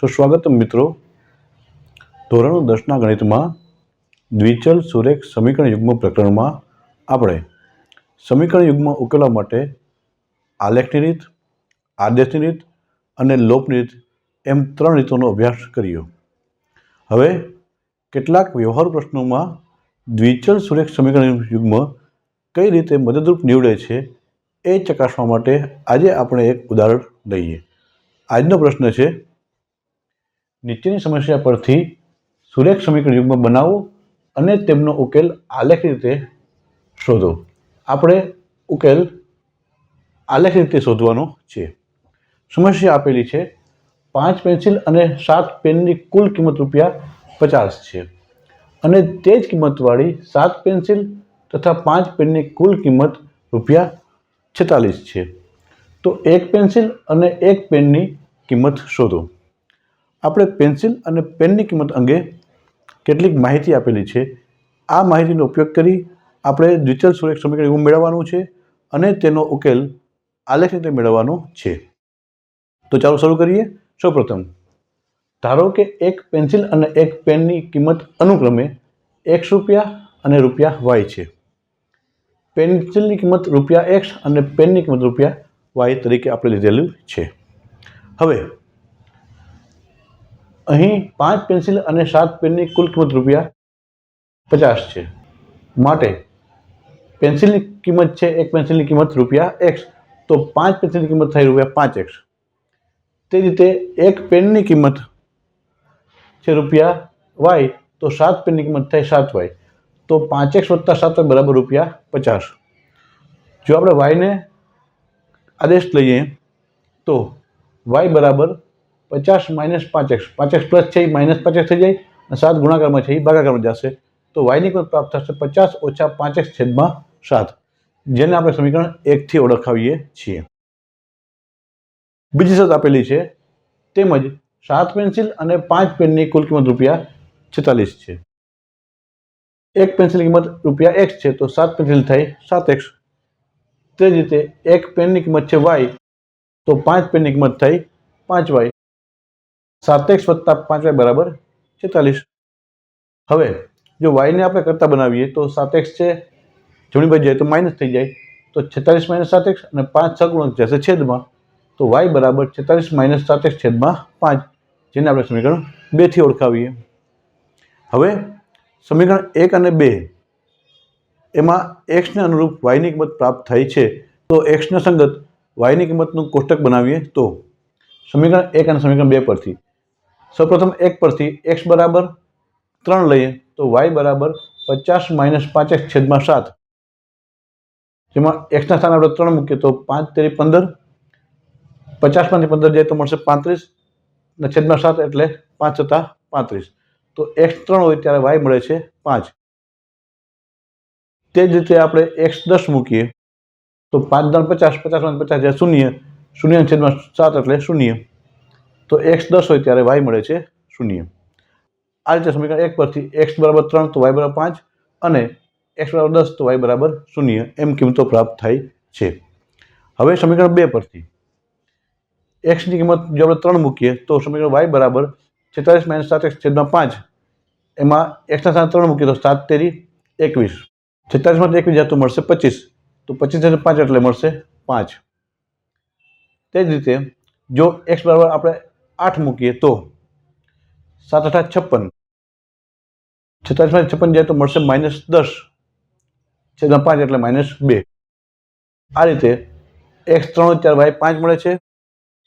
સો સ્વાગત મિત્રો, ધોરણ દસના ગણિતમાં દ્વિચલ સુરેખ સમીકરણ યુગ્મ પ્રકરણમાં આપણે સમીકરણ યુગ્મ ઉકેલવા માટે આલેખની રીત, આદેશની રીત અને લોપની રીત એમ ત્રણ રીતોનો અભ્યાસ કર્યો. હવે કેટલાક વ્યવહાર પ્રશ્નોમાં દ્વિચલ સુરેખ સમીકરણ યુગ્મ કઈ રીતે મદદરૂપ નીવડે છે એ ચકાસવા માટે આજે આપણે એક ઉદાહરણ લઈએ. આજનો પ્રશ્ન છે નીચેની સમસ્યા પરથી સુરેખ સમીકરણ યુગ્મ બનાવો અને તેમનો ઉકેલ આલેખ રીતે શોધો. આપણે ઉકેલ આલેખ રીતે શોધવાનો છે. સમસ્યા આપેલી છે, પાંચ પેન્સિલ અને સાત પેનની કુલ કિંમત રૂપિયા પચાસ છે. અને તે જ કિંમતવાળી સાત પેન્સિલ તથા પાંચ પેનની કુલ કિંમત રૂપિયા છેતાલીસ છે. તો એક પેન્સિલ અને એક પેનની કિંમત શોધો. આપણે પેન્સિલ અને પેનની કિંમત અંગે કેટલીક માહિતી આપેલી છે. આ માહિતીનો ઉપયોગ કરી આપણે દ્વિચલ સુરેખ સમીકરણ એવું મેળવવાનું છે અને તેનો ઉકેલ આલેખ રીતે મેળવવાનો છે. તો ચાલો શરૂ કરીએ. સૌપ્રથમ, ધારો કે એક પેન્સિલ અને એક પેનની કિંમત અનુક્રમે એક્સ રૂપિયા અને રૂપિયા વાય છે. પેન્સિલની કિંમત રૂપિયા એક્સ અને પેનની કિંમત રૂપિયા વાય તરીકે આપણે લીધેલું છે. હવે અહીં પાંચ પેન્સિલ અને સાત પેનની કુલ કિંમત રૂપિયા પચાસ છે. માટે પેન્સિલની કિંમત છે એક પેન્સિલની કિંમત રૂપિયા એક્સ. તો પાંચ પેન્સિલની કિંમત થઈ રૂપિયા પાંચ એક્સ. તે રીતે એક પેનની કિંમત છે રૂપિયા વાય, તો સાત પેનની કિંમત થાય સાત વાય. તો પાંચ એક્સ વત્તા સાત વાય બરાબર રૂપિયા પચાસ. જો આપણે વાયને આદેશ લઈએ, તો વાય બરાબર પચાસ માઇનસ પાંચ એક્સ પાંચ એક્સ પ્લસ છે એ માઇનસ પાંચ એક્સ થઈ જાય અને સાત ગુણાકારમાં છે એ ભાગાકારમાં જશે. તો વાયની કિંમત પ્રાપ્ત થશે પચાસ ઓછા પાંચ એક્સ છેદમાં સાત. જેને આપણે સમીકરણ એકથી ઓળખાવીએ છીએ. બીજી શરત આપેલી છે, તેમજ સાત પેન્સિલ અને પાંચ પેનની કુલ કિંમત રૂપિયા છેતાલીસ છે. એક પેન્સિલની કિંમત રૂપિયા એક્સ છે, તો સાત પેન્સિલ થાય સાત એક્સ તે જ રીતે એક પેનની કિંમત છે વાય તો પાંચ પેનની કિંમત થઈ પાંચ વાય સાત એક્સ વત્તા પાંચ વાય બરાબર છેતાલીસ. હવે, જો વાયને આપણે કરતા બનાવીએ તો સાતેક્ષ છે, જમણી બાજુ જાય તો માઇનસ થઈ જાય. તો છેતાલીસ માઇનસ સાત અને પાંચ સગુણક જશે છેદમાં, તો વાય બરાબર છેતાલીસ માઇનસ સાતેક્ષ છેદમાં પાંચ. જેને આપણે સમીકરણ બેથી ઓળખાવીએ. હવે, સમીકરણ એક અને બે, એમાં એક્સને અનુરૂપ વાયની કિંમત પ્રાપ્ત થઈ છે. તો એક્સને સંગત વાયની કિંમતનું કોષ્ટક બનાવીએ તો, સમીકરણ એક અને સમીકરણ બે પરથી. સૌપ્રથમ એક પરથી એક્સ બરાબર ત્રણ લઈએ તો વાય બરાબર પચાસ માઇનસ પાંચ એક્સ છેદમાં સાત. જેમાં એક્સના સ્થાને આપણે ત્રણ મૂકીએ તો પાંચ તેરી પંદર. પચાસમાંથી પંદર જાય તો મળશે પાંત્રીસ. અને છેદમાં સાત એટલે પાંચ હતા પાંત્રીસ. તો એક્સ ત્રણ હોય ત્યારે વાય મળે છે પાંચ. તે જ રીતે આપણે એક્સ દસ મૂકીએ તો પાંચ દસ પચાસ પચાસમાંથી પચાસ જાય શૂન્ય. શૂન્ય છેદમાં સાત એટલે શૂન્ય. તો એક્સ દસ હોય ત્યારે વાય મળે છે શૂન્ય. આ રીતે સમીકરણ એક પરથી એક્સ બરાબર ત્રણ તો વાય બરાબર પાંચ અને એક્સ બરાબર દસ તો વાય બરાબર શૂન્ય એમ કિંમતો પ્રાપ્ત થાય છે. હવે સમીકરણ બે પરથી. એક્સની કિંમત જો આપણે ત્રણ મૂકીએ તો સમીકરણ વાય બરાબર છેતાલીસ માઇનસ સાત એક્સ છેદમાં પાંચ એમાં એક્સના સાથે ત્રણ મૂકીએ તો સાત તેરી એકવીસ. છેતાલીસમાંથી એકવીસ જાતું મળશે પચીસ. તો પચીસ અને પાંચ એટલે મળશે પાંચ. તે જ રીતે જો એક્સ બરાબર આપણે આઠ મૂકીએ તો સાત અઠા છપ્પન. છેતાલીસમાંથી છપ્પન જાય તો મળશે માઇનસ દસ. છેદમાં પાંચ એટલે માઇનસ બે. આ રીતે એક્સ ત્રણ ત્યારે વાય પાંચ મળે છે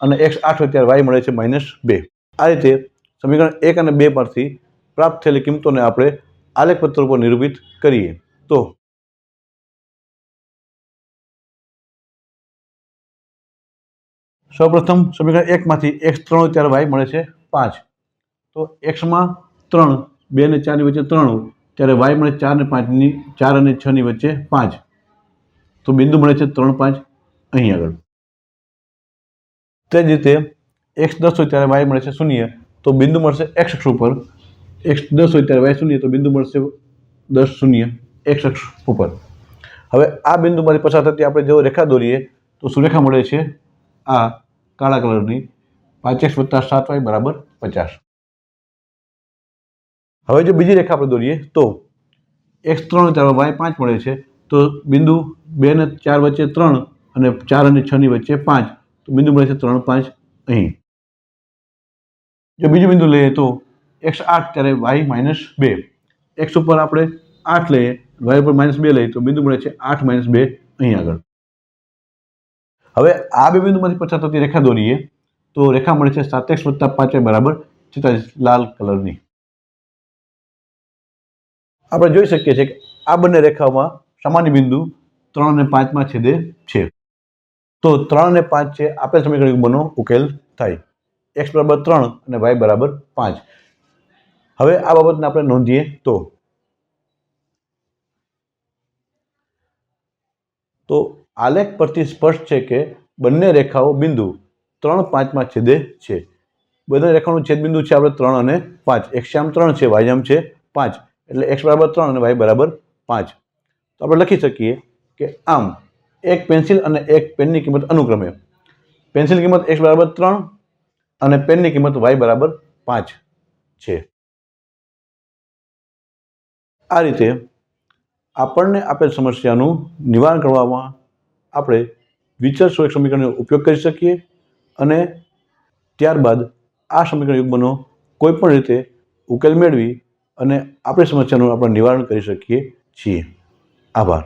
અને એક્સ આઠ હોય ત્યારે વાય મળે છે માઇનસ બે. આ રીતે સમીકરણ એક અને બે પરથી પ્રાપ્ત થયેલી કિંમતોને આપણે આલેખપત્ર ઉપર નિરૂપિત કરીએ. તો સૌપ્રથમ સમીકરણ એકમાંથી એક્સ ત્રણ ત્યારે વાય મળે છે પાંચ. તો એક્સમાં ત્રણ, બે અને ચારની વચ્ચે ત્રણ ત્યારે વાય મળે ચાર અને પાંચની, ચાર અને છની વચ્ચે પાંચ. તો બિંદુ મળે છે ત્રણ પાંચ અહીં આગળ. તે જ રીતે એક્સ દસ હોય ત્યારે વાય મળે છે શૂન્ય. તો બિંદુ મળશે એક્સ અક્ષ ઉપર. એક્સ દસ હોય ત્યારે વાય શૂન્ય, તો બિંદુ મળશે દસ શૂન્ય એક્સ અક્ષ ઉપર. હવે આ બિંદુમાંથી પસાર થતી આપણે જો રેખા દોરીએ, તો સુરેખા મળે છે આ કાળા કલરની પાંચ એક્સ વત્તા સાત વાય બરાબર પચાસ. હવે જો બીજી રેખા આપણે દોરીએ તો એક્સ ત્રણ ચાર વાય પાંચ મળે છે. તો બિંદુ બે ને ચાર વચ્ચે ત્રણ અને ચાર અને છ ની વચ્ચે પાંચ. તો બિંદુ મળે છે ત્રણ પાંચ અહીં. જો બીજું બિંદુ લઈએ તો એક્સ આઠ ત્યારે વાય માઇનસ બે. એક્સ ઉપર આપણે આઠ લઈએ, વાય ઉપર માઇનસ બે લઈએ તો બિંદુ મળે છે આઠ માઇનસ બે અહીં આગળ. હવે આ બે બિંદુમાંથી પસાર થતી રેખા દોરીએ, તો રેખા મળે છે સાત એક્સ વત્તા પાંચ બરાબર છેતાલીસ લાલ કલરની. આપણે જોઈ શકીએ છીએ કે આ બંને રેખાઓમાં સામાન્ય બિંદુ ત્રણ અને પાંચમાં છેદે છે. તો ત્રણ અને પાંચ છે, આપેલ સમીકરણ ઉકેલ થાય. એક્સ બરાબર ત્રણ અને વાય બરાબર પાંચ. હવે આ બાબતને આપણે નોંધીએ તો આલેખ પરથી સ્પષ્ટ છે કે બંને રેખાઓ બિંદુ ત્રણ પાંચમાં છેદે છે. બંને રેખાનું છેદબિંદુ છે આપણે ત્રણ અને પાંચ. એક્સયામ ત્રણ છે વાયજામ છે પાંચ. એટલે એક્સ બરાબર ત્રણ અને વાય બરાબર પાંચ. તો આપણે લખી શકીએ કે આમ એક પેન્સિલ અને એક પેનની કિંમત અનુક્રમે. પેન્સિલ કિંમત એક્સ બરાબર ત્રણ અને પેનની કિંમત વાય બરાબર પાંચ છે. આ રીતે આપણને આપેલ સમસ્યાનું નિવારણ કરવામાં આપણે વિચાર સુરેખ સમીકરણનો ઉપયોગ કરી શકીએ અને ત્યારબાદ આ સમીકરણ યુગ્મનો કોઈપણ રીતે ઉકેલ મેળવી અને આપણી સમસ્યાનું આપણે નિવારણ કરી શકીએ છીએ. આભાર.